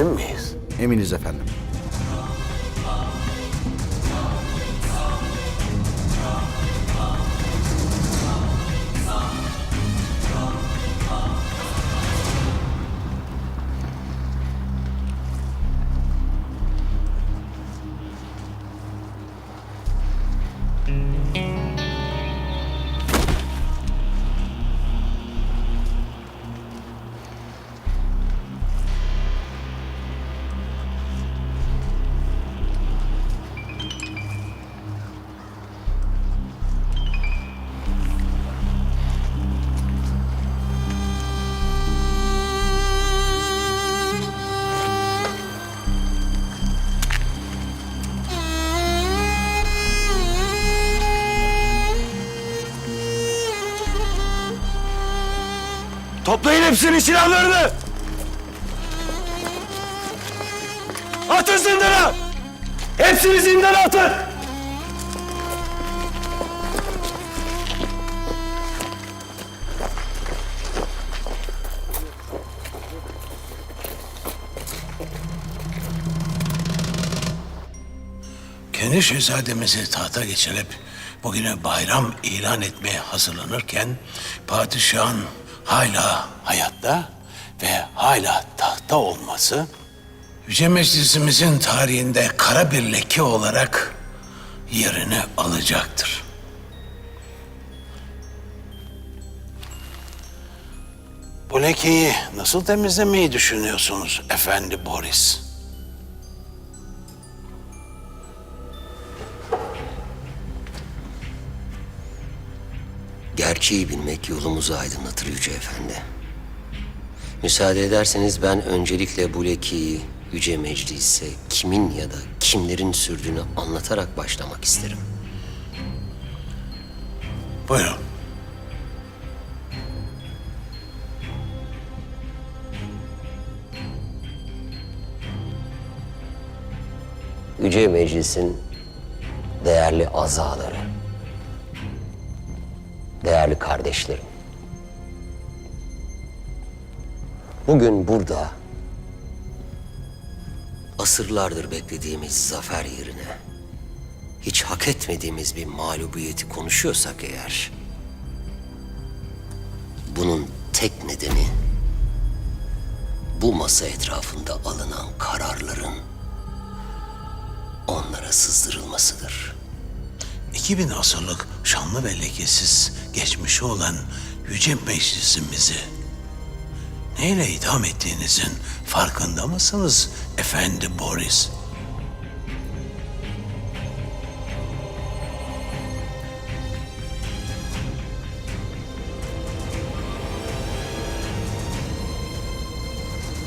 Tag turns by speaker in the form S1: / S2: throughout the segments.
S1: Emin miyiz? Eminiz efendim.
S2: Toplayın hepsinin silahlarını! Atın zindana! Hepsini zindana atın!
S3: Kendi şehzademizi tahta geçirip bugüne bayram ilan etmeye hazırlanırken padişahın hala hayatta ve hala tahta olması Yüce Meclisimizin tarihinde kara bir leke olarak yerini alacaktır. Bu lekeyi nasıl temizlemeyi düşünüyorsunuz Efendi Boris?
S4: Gerçeği bilmek yolumuzu aydınlatır Yüce Efendi. Müsaade ederseniz ben öncelikle bu lekeyi Yüce Meclis'e kimin ya da kimlerin sürdüğünü anlatarak başlamak isterim.
S3: Buyurun.
S4: Yüce Meclis'in değerli azaları, değerli kardeşlerim. Bugün burada asırlardır beklediğimiz zafer yerine hiç hak etmediğimiz bir mağlubiyeti konuşuyorsak eğer bunun tek nedeni bu masa etrafında alınan kararların onlara sızdırılmasıdır.
S3: 2000 asırlık şanlı ve lekesiz geçmişi olan Yüce Meclisimizi neyle itham ettiğinizin farkında mısınız Efendi Boris?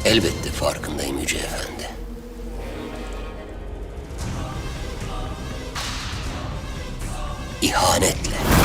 S4: Elbette farkındayım Yüce Efendi. إهانة له